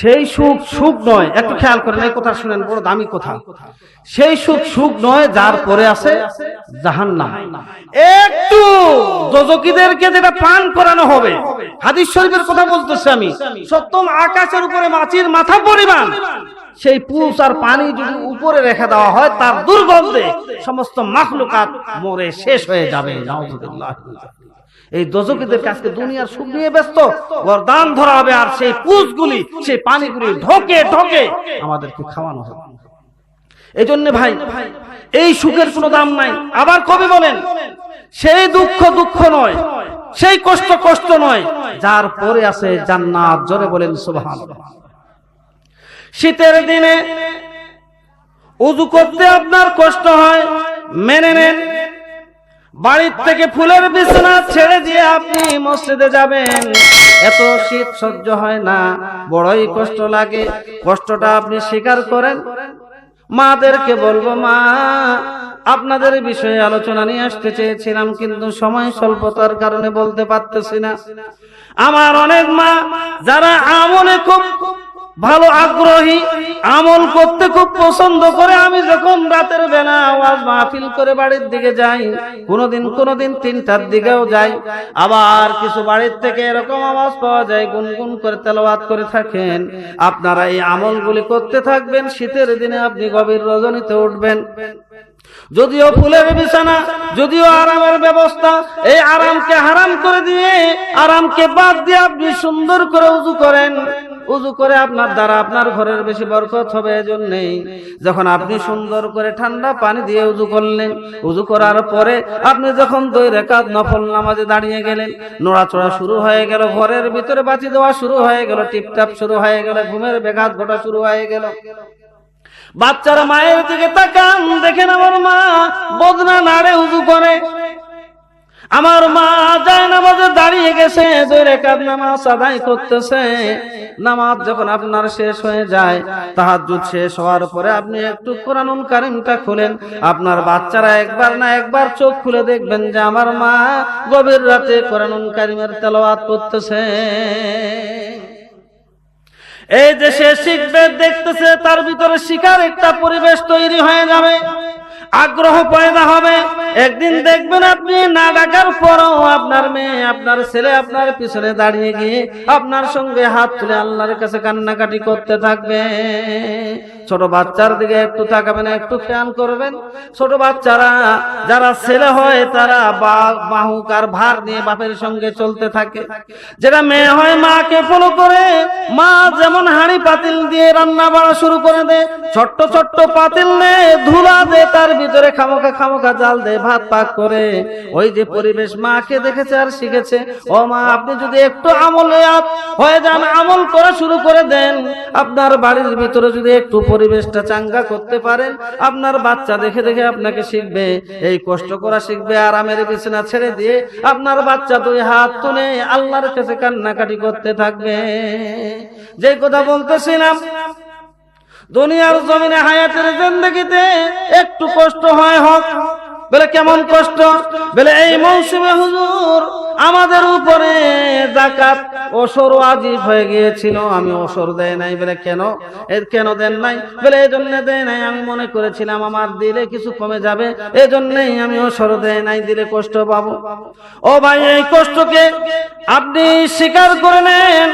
সেই সুখ সুখ নয়, একটু খেয়াল করেন, এই কথা শুনেন, বড় দামি কথা। সেই সুখ সুখ নয়, যার পরে আছে জাহান্নাম। একটু যজকিদেরকে যেটা পান করানো হবে, হাদিস শরীফের কথা বলতেছি আমি, সপ্তম আকাশের উপরে মাছির মাথা পরিমাণ। সেই পুষ আর পানি যদি উপরে রেখে দেওয়া হয় তার দুর্গন্ধে সমস্ত মাখলুকাত মরে শেষ হয়ে যাবে। এই দোজকিদের কাছকে দুনিয়ার সুখ নিয়ে ব্যস্ত গরদান ধরা হবে আর সেই পুষগুলি সেই পানিগুলি ঢোকে ঢোকে আমাদেরকে খাওয়ানো হবে। এই জন্য ভাই এই সুখের কোনো দাম নাই। আবার কবি বলেন সেই দুঃখ দুঃখ নয় সেই কষ্ট কষ্ট নয় যার পরে আছে জান্নাত। জোরে বলেন সুবহান শীতের দিনে উজু করতে আপনার কষ্ট হয়, মেনে নেন। বাড়ির থেকে ফুলের বিছানা ছেড়ে দিয়ে আপনি মসজিদে যাবেন। এত শীত সহ্য হয় না, বড়ই কষ্ট লাগে। কষ্টটা আপনি স্বীকার করেন। মাদেরকে বলব, মা, আপনাদের বিষয়ে আলোচনা নিয়ে আসতে চেয়েছিলাম, কিন্তু সময় স্বল্পতার কারণে বলতে পারতেছি না। আমার অনেক মা, যারা আমলে খুব ভালো আগ্রহী, আমল করতে খুব পছন্দ করে। আমি যখন রাতের বেলা আওয়াজ মাহফিল করে বাড়ির দিকে যাই, কোনোদিন কোনোদিন তিনটার দিকেও যাই। আবার কিছু বাড়ির থেকে এরকম আওয়াজ পাওয়া যায়, গুনগুন করে তেলাওয়াত করে থাকেন। আপনারা এই আমলগুলি করতে থাকবেন, শীতের দিনে আপনি গভীর রজনীতে উঠবেন। যদিও ফুলের বিছানা, যদিও আরামের ব্যবস্থা, এই আরামকে হারাম করে দিয়ে, আরামকে বাদ দিয়ে আপনি সুন্দর করে উজু করেন। উজু করে আপনার দ্বারা আপনার ঘরের বেশি বরকত হবে এজন্যই। যখন আপনি সুন্দর করে ঠান্ডা পানি দিয়ে উজু করলেন, উজু করার পরে আপনি যখন দুই রেখাত নফল নামাজে দাঁড়িয়ে গেলেন, নড়াচড়া শুরু হয়ে গেল, ঘরের ভিতরে বাতি দেওয়া শুরু হয়ে গেল, টিপটাপ শুরু হয়ে গেল, ঘুমের বেঘাত ঘটা শুরু হয়ে গেল। বাচ্চারা মায়ের দিকে তাকান, দেখেন আমার মা বদনা নাড়ে উজু করে। আমার মা যায় নামাজে দাঁড়িয়ে গেছে দুই রেখাত নামাজ আদায় করতেছে। নামাজ যখন আপনার শেষ হয়ে যায়, তাহাজ্জুদ শেষ হওয়ার পরে আপনি একটু কোরআনুল কারিমটা খুলেন। আপনার বাচ্চারা একবার না একবার চোখ খুলে দেখবেন যে আমার মা গভীর রাতে কোরআনুল কারিমের তেলাওয়াত করতেছে। এই দেশে শিখবে, দেখতেছে তার ভিতরে শিকার একটা পরিবেশ তৈরি হয়ে যাবে। আগ্রহ পয়দা হবে। একদিন দেখবেন আপনি না ডাকার পরও আপনার মেয়ে, আপনার ছেলে, আপনার পিছনে দাঁড়িয়ে গিয়ে আপনার সঙ্গে হাত তুলে আল্লাহর কাছে কান্নাকাটি করতে থাকবে। ছোট বাচ্চার দিকে একটু তাকাবেন, একটু খেয়াল করবেন। ছোট বাচ্চারা যারা ছেলে হয়, তারা বাহুক আর ভার নিয়ে বাপের সঙ্গে চলতে থাকে। যেটা মেয়ে হয়, মাকে ফলো করে। মা যেমন হাঁড়ি পাতিল দিয়ে রান্না বাড়া শুরু করে দেয়, ছোট্ট ছোট্ট পাতিল নে ধুলা দে তার ভিতরে খামোখা খামোখা জাল দে ভাত পাক করে, ওই যে পরিবেশ মাকে দেখেছে আর শিখেছে। ও মা, আপনি যদি একটু আমলে হয়ে যান, আমল করা শুরু করে দেন। আপনার বাড়ির ভিতরে যদি একটু পরিবেশটা চাঙ্গা করতে পারেন, আপনার বাচ্চা দেখে দেখে আপনাকে শিখবে, এই কষ্ট করা শিখবে, আরামের বিছানা ছেড়ে দিয়ে আপনার বাচ্চা দুই হাত তুলে আল্লাহর কাছে কান্নাকাটি করতে থাকবে। যে কথা বলতেছিলাম দুনিয়ার জমিনে হায়াতের জিন্দগিতে একটু কষ্ট হয়, হক। বলে, কেমন কষ্ট? বলে, এই মৌসুমে হুজুর আমাদের উপরে জাকাত ওসর আজিব হয়ে গিয়েছিল। আমি ওসর দেয় নাই। বলে, কেন? এর কেন দেন নাই? বলে এই জন্য দেয় নাই। আমি মনে করেছিলাম আমার দিলে কিছু কমে যাবে। এই জন্যই আমি ওসর দেয় নাই, দিলে কষ্ট পাবো। ও ভাই, এই কষ্টকে আপনি স্বীকার করে নেন।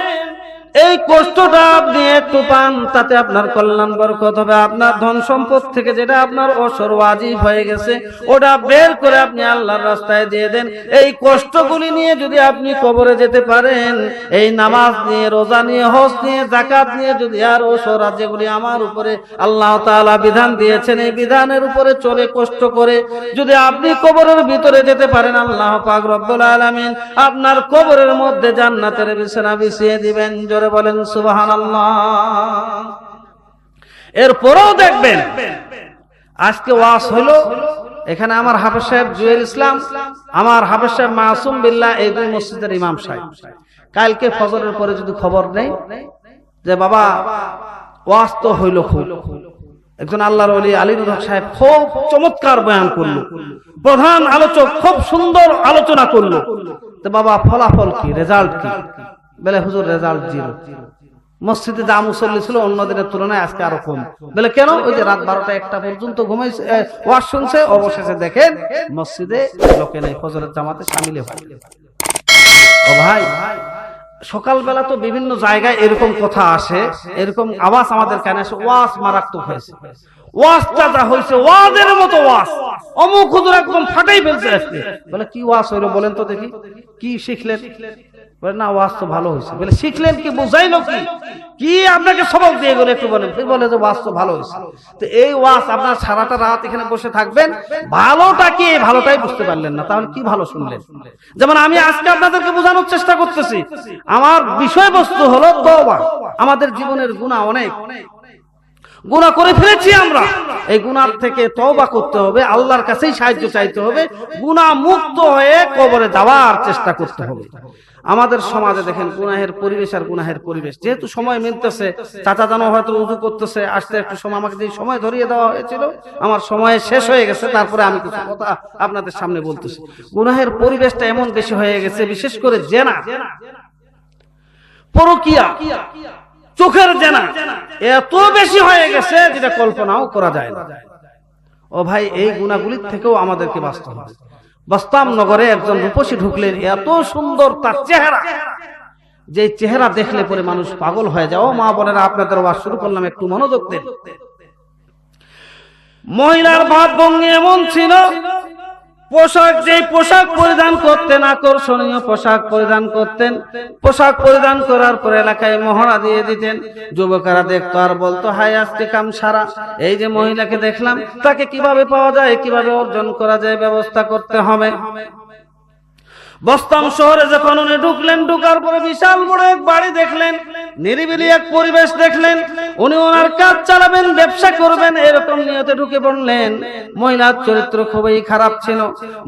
এই কষ্টটা আপনি একটু পান, তাতে আপনার কল্যাণ বরকত হবে। আপনার ধন সম্পদ থেকে যেটা আপনার অসর ওয়াজিব হয়ে গেছে, ওটা বের করে আপনি আল্লাহর রাস্তায় দিয়ে দেন। এই কষ্টগুলি নিয়ে যদি আপনি কবরে যেতে পারেন, এই নামাজ নিয়ে, রোজা নিয়ে, হজ নিয়ে জাকাত নিয়ে যদি আর ওসর যেগুলি আমার উপরে আল্লাহ তাআলা বিধান দিয়েছেন, এই বিধানের উপরে চলে কষ্ট করে যদি আপনি কবরের ভিতরে যেতে পারেন, আল্লাহ পাক রব্বুল আলামিন আপনার কবরের মধ্যে জান্নাতের বিছানা বিছিয়ে দিবেন। জোরে বলেন, সুবহানাল্লাহ। এরপরেও দেখবেন, আজকে ওয়াজ হলো, এখানে আমার হাফেজ সাহেব জুয়েল ইসলাম, আমার হাফেজ সাহেব মাসুম বিল্লাহ, এই দুই মসজিদের ইমাম সাহেব। কালকে ফজরের পরে যদি খবর নেই, যে বাবা, ওয়াজ তো হইল খুব। একজন আল্লাহর আলী রুদ সাহেব খুব চমৎকার বয়ান করল। প্রধান আলোচক খুব সুন্দর আলোচনা করল। তো বাবা, ফলাফল কি? রেজাল্ট কি? বলে হুজুর রেজাল্ট জিরো মসজিদে যা মুসল্লি ছিল অন্য দিনের তুলনায় আজকে আরও কম। বলে কেন? ওই যে রাত বারোটা একটা পর্যন্ত ঘুমাইছে এ, ওয়াজ শুনছে অবশেষে দেখেন মসজিদে লোকে নেই ফজরের জামাতে সামিলে হয়। ও ভাই সকালবেলা তো বিভিন্ন জায়গায় এরকম কথা আসে এরকম আওয়াজ আমাদের কেন আসে ওয়াজ মারাত্মক হয়েছে। ওয়াজটা যা হয়েছে ওয়াজের মতো ওয়াজ। অমুক হুজুর একদম ফাটাই ফেলছে বলে কি ওয়াজ হইল বলেন তো দেখি। কি শিখলেন? বলে, না, ওয়াজ তো ভালো হয়েছে। বলে, শিখলেন কি, বুঝাইলো কি? কি আপনাকে সবক দিয়ে গেলে একটু বলেন। বলে যে, ওয়াজ তো ভালো হয়েছে। তো এই ওয়াজ আপনার সারাটা রাত এখানে বসে থাকবেন। ভালোটা কি? ভালোটাই বুঝতে পারলেন না। তাহলে কি ভালো শুনলেন? যেমন আমি আজকে আপনাদেরকে বোঝানোর চেষ্টা করতেছি। আমার বিষয়বস্তু হলো তওবা। আমাদের জীবনের গুণা অনেক। গুণা করে ফেলেছি আমরা। এই গুনার থেকে তওবা করতে হবে, আল্লাহর কাছেই সাহায্য চাইতে হবে। গুণা মুক্ত হয়ে কবরে যাওয়ার চেষ্টা করতে হবে। আমাদের সমাজে দেখেন গুনাহের পরিবেশ আর গুনাহের পরিবেশ। যেহেতু সময় মিলতেছে, চাচা জানো হয়তো উজু করতেছে, আসতে একটু সময়, আমাকে যে সময় ধরিয়ে দেওয়া হয়েছিল, আমার সময় শেষ হয়ে গেছে, তারপরে আমি কিছু কথা আপনাদের সামনে বলতেছি। গুনাহের পরিবেশটা এমন বেশি হয়ে গেছে, বিশেষ করে জেনা। পরকিয়া, চোখের জেনা, এত বেশি হয়ে গেছে যেটা কল্পনাও করা যায় না। ও ভাই, এই গুণাগুলির থেকেও আমাদেরকে বাঁচতে হবে। বস্তাম নগরে একজন রূপসী ঢুকলেন, এত সুন্দর তার চেহারা। যে চেহারা দেখলে পরে মানুষ পাগল হয়ে যাও মা বোনেরা, আপনাদের ওয়াজ শুরু করলাম, একটু মনোযোগ দেন। মহিলার ভাব ভঙ্গি এমন ছিল পোশাক যে পোশাক পরিধান করতেন, আকর্ষণীয় পোশাক পরিধান করতেন। পোশাক পরিধান করার পর এলাকায় মহড়া দিয়ে দিতেন। যুবকেরা দেখতো, আর বলতো হাই আজকে কাম সারা এই যে মহিলাকে দেখলাম, তাকে কীভাবে পাওয়া যায়, কীভাবে অর্জন করা যায়, ব্যবস্থা করতে হবে। বস্তাম শহরে যখন উনি ঢুকলেন, ঢুকার পরে বিশাল বড় এক বাড়ি দেখলেন। নিরিবিলি এক পরিবেশ দেখলেন। উনি ওনার কাজ চালাবেন, ব্যবসা করবেন, এরকম নিয়তে ঢুকে পড়লেন। মহিলার চরিত্র খুবই খারাপ ছিল।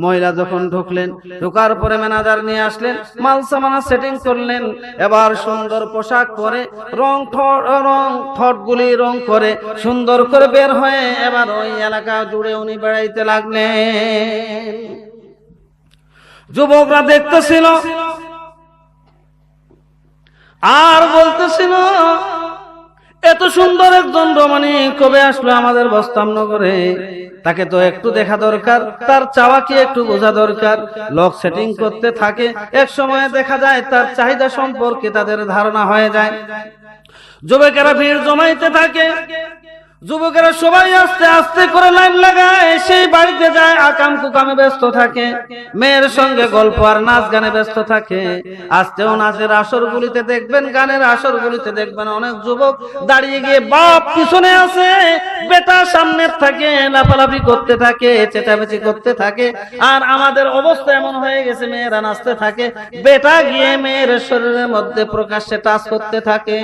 মহিলা যখন ঢুকলেন, ঢুকার পরে ম্যানেজার নিয়ে আসলেন, মাল সামানা সেটিং করলেন। এবার সুন্দর পোশাক পরে রং রং ঠটগুলি রং করে সুন্দর করে বের হয়ে এবার ওই এলাকা জুড়ে উনি বেড়াইতে লাগলেন। যুবকরা দেখতেছিল। আর বলতেছিল এত সুন্দর একজন রমণী কবে আসলো আমাদের বস্তাম নগরে তাকে তো একটু দেখা দরকার, তার চাওয়া কি একটু বোঝা দরকার? লক সেটিং করতে থাকে, এক সময় দেখা যায় তার চাহিদা সম্পর্কে তাদের ধারণা হয়ে যায়। যুবকেরা ভিড় জমাইতে থাকে যুবকেরা সবাই আস্তে আস্তে করে লাইন লাগায়, সেই বাড়িতে যায়, আকাম কুকামে ব্যস্ত থাকে। মেয়ের সঙ্গে গল্প আর নাচ গানে ব্যস্ত থাকে। আজকেও নাচের আসর গুলিতে দেখবেন, গানের আসর গুলিতে দেখবেন অনেক যুবক দাঁড়িয়ে গিয়ে বাপ পিছনে আছে বেটা সামনে থাকে, লাফালাফি করতে থাকে, চেঁচামেচি করতে থাকে। আর আমাদের অবস্থা এমন হয়ে গেছে, মেয়েরা নাচতে থাকে, বেটা গিয়ে মেয়ের শরীরের মধ্যে প্রকাশ্যে টাচ করতে থাকে।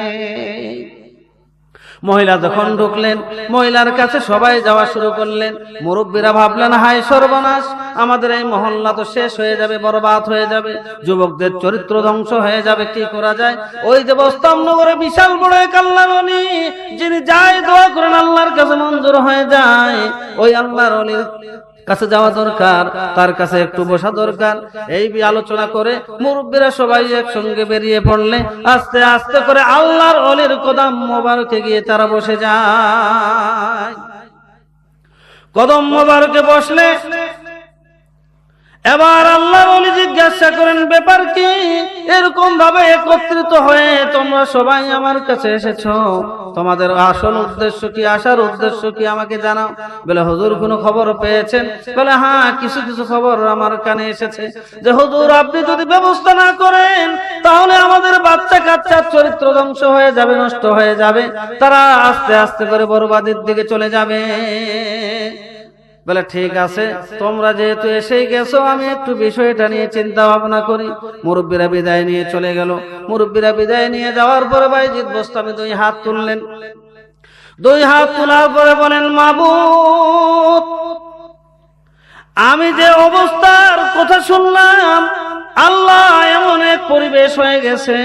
মহিলা যখন ঢুকলেন, মহিলার কাছে সবাই যাওয়া শুরু করলেন। মুরব্বীরা ভাবলেন হাই সর্বনাশ, আমাদের এই মহল্লা তো শেষ হয়ে যাবে, বরবাদ হয়ে যাবে, যুবকদের চরিত্র ধ্বংস হয়ে যাবে, কি করা যায়? ওই যে বস্তাম নগরে বিশাল বড় অলি যিনি যায় দোয়া করেন, আল্লাহর কাছে মঞ্জুর হয়ে যায়। ওই আল্লাহর অলির কাছে যাওয়া দরকার, তার কাছে একটু বসা দরকার। এই আলোচনা করে মুরব্বীরা সবাই একসঙ্গে বেরিয়ে পড়লে, আস্তে আস্তে করে আল্লাহর অলির কদম মোবারকে গিয়ে তারা বসে যায়। কদম মোবারকে বসলে এবার আল্লাহর অলি জিজ্ঞাসা করেন, ব্যাপার কি? এরকম ভাবে একত্রিত হয়ে তোমরা সবাই আমার কাছে এসেছ। তোমাদের আসল উদ্দেশ্য কি, আসার উদ্দেশ্য কি আমাকে জানাও? বলে, হুজুর কোনো খবর পেয়েছেন? বলে হ্যাঁ কিছু কিছু খবর আমার কানে এসেছে। যে, হুজুর, আপনি যদি ব্যবস্থা না করেন, তাহলে আমাদের বাচ্চা কাচ্চার চরিত্র ধ্বংস হয়ে যাবে, নষ্ট হয়ে যাবে। তারা আস্তে আস্তে করে বরবাদের দিকে চলে যাবে। বলে ঠিক আছে তোমরা যেহেতু এসেই গেছো আমি একটু বিষয়টা নিয়ে চিন্তা ভাবনা করি। মুরব্বীরা বিদায় নিয়ে চলে গেল। মুরব্বীরা বিদায় নিয়ে যাওয়ার পরে বাইজিৎ বস্তামি দুই হাত তুললেন। দুই হাত তোলার পরে বলেন মাবুদ আমি যে অবস্থার কথা শুনলাম আল্লাহ এমন এক পরিবেশ হয়ে গেছে।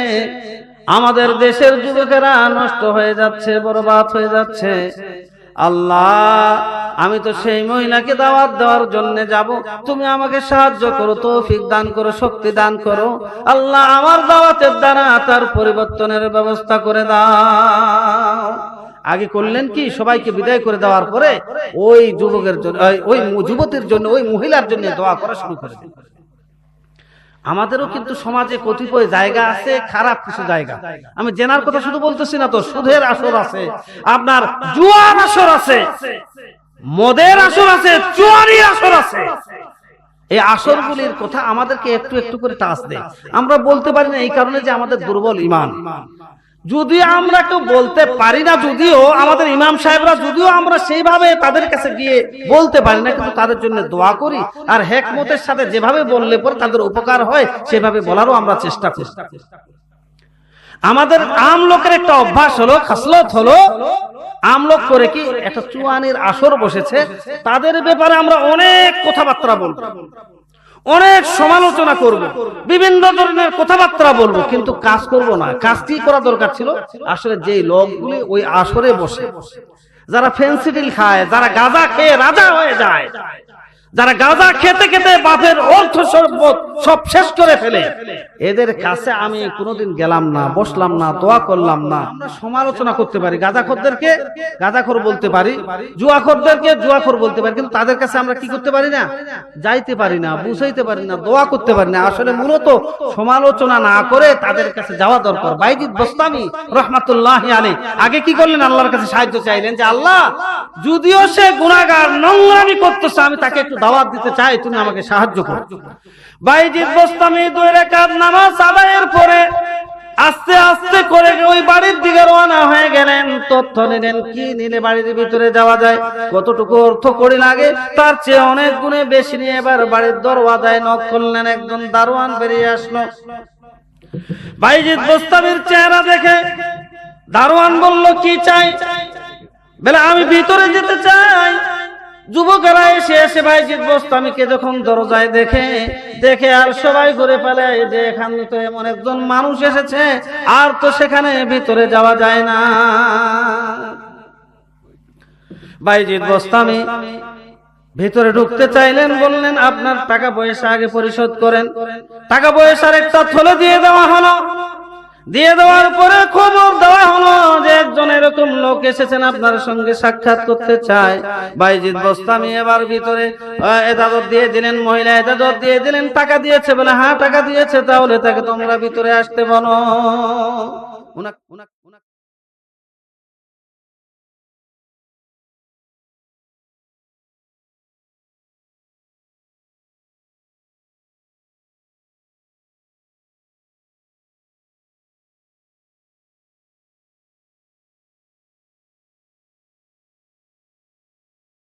আমাদের দেশের যুবকেরা নষ্ট হয়ে যাচ্ছে বরবাদ হয়ে যাচ্ছে। আল্লাহ, আমি তো সেই মহিলাকে দাওয়াত দেওয়ার জন্য যাব। তুমি আমাকে সাহায্য করো, তৌফিক দান করো, শক্তি দান করো। আল্লাহ, আমার দাওয়াতের দ্বারা তার পরিবর্তনের ব্যবস্থা করে দাও। আগে করলেন কি? সবাইকে বিদায় করে দেওয়ার পরে ওই যুবকের জন্য, ওই- যুবতীর জন্য, ওই মহিলার জন্য দোয়া করা শুরু করে আমাদেরও কিন্তু সমাজে কতিপয় জায়গা আছে, খারাপ কিছু জায়গা। আমি জেনার কথা শুধু বলতেছি না তো, সুদের আসর আছে, আপনার জুয়ার আসর আছে, মদের আসর আছে, চুয়ারি আসর আছে। এই আসরগুলির কথা আমাদেরকে একটু একটু করে টাচ দেয়। আমরা বলতে পারি না এই কারণে যে আমাদের দুর্বল ইমান। যদিও আমরা কেউ বলতে পারি না, যদিও আমাদের ইমাম সাহেবরা যদিও আমরা সেইভাবে তাদের কাছে গিয়ে বলতে পারি না, কিন্তু তাদের জন্য দোয়া করি আর হেকমতের সাথে যেভাবে বললে পর তাদের উপকার হয়, সেভাবে বলারও আমরা চেষ্টা করি। আমাদের আম লোকের একটা অভ্যাস হলো, খাসলত হলো আমলোক করে কি একটা চুয়ানির আসর বসেছে, তাদের ব্যাপারে আমরা অনেক কথাবার্তা বলব। অনেক সমালোচনা করব। বিভিন্ন ধরনের কথাবার্তা বলব, কিন্তু কাজ করব না। কাজটি করা দরকার ছিল? আসলে যে লোকগুলি ওই আসরে বসে। যারা ফেন্সিডিল খায়, যারা গাঁজা খেয়ে রাজা হয়ে যায় যারা গাঁজা খেতে খেতে বাপের অর্থ সম্পদ সব শেষ করে ফেলে। এদের কাছে আমি কোনোদিন গেলাম না বসলাম না দোয়া করলাম না। আমরা সমালোচনা করতে পারি গাঁজাখোরদেরকে গাঁজাখোর বলতে পারি জুয়াখোরদেরকে জুয়াখোর বলতে পারি কিন্তু তাদের কাছে আমরা কি করতে পারি না? যাইতে পারি না বুঝাইতে পারি না দোয়া করতে পারি না। আসলে মূলত সমালোচনা না করে তাদের কাছে যাওয়া দরকার। বাইজিদ বস্তামি রহমাতুল্লাহ আলী আগে কি করলেন? আল্লাহর কাছে সাহায্য চাইলেন যে আল্লাহ যদিও সে গুণাগার নোংরামি করতেছে আমি তাকে একটু দাওয়াত দিতে চাই তুমি আমাকে সাহায্য করো। বাইজিদ বস্তামি দুই রেখাত নামাজ আদায়ের পরে আস্তে আস্তে করে ওই বাড়ির দিকে রওনা হয়ে গেলেন। তথ্য নিলেন কি নিলে বাড়ির ভিতরে যাওয়া যায়? কতটুকু অর্থ করে লাগে? তার চেয়ে অনেক গুণে বেশি নিয়ে এবার বাড়ির দরওয়াজায় নক করলেন একজন দারোয়ান বেরিয়ে আসলো। বাইজিদ বস্তামির চেহারা দেখে দারোয়ান বলল কি চাই? বলে আমি ভিতরে যেতে চাই। যুবকেরা এসে এসে ভাইজিৎ বস্তামিকে যখন দরজায় দেখে দেখে আর সবাই ঘুরে পালায় যে এখানে তো এমন একজন মানুষ এসেছে, আর তো সেখানে ভিতরে যাওয়া যায় না। বাইজিৎ বস্তামি ভিতরে ঢুকতে চাইলেন, বললেন, আপনার টাকা পয়সা আগে পরিশোধ করেন। টাকা পয়সার একটা থলে দিয়ে দেওয়া হলো। দিয়ে দেওয়ার পরে খবর দেওয়া হলো যে একজন এরকম লোক এসেছেন আপনার সঙ্গে সাক্ষাৎ করতে চায়। বাইজিৎ বস্তামি এবার ভিতরে এদাদত দিয়ে দিলেন, মহিলা এদাদত দিয়ে দিলেন, টাকা দিয়েছে বলে হ্যাঁ টাকা দিয়েছে, তাহলে তাকে তোমরা ভিতরে আসতে বলো।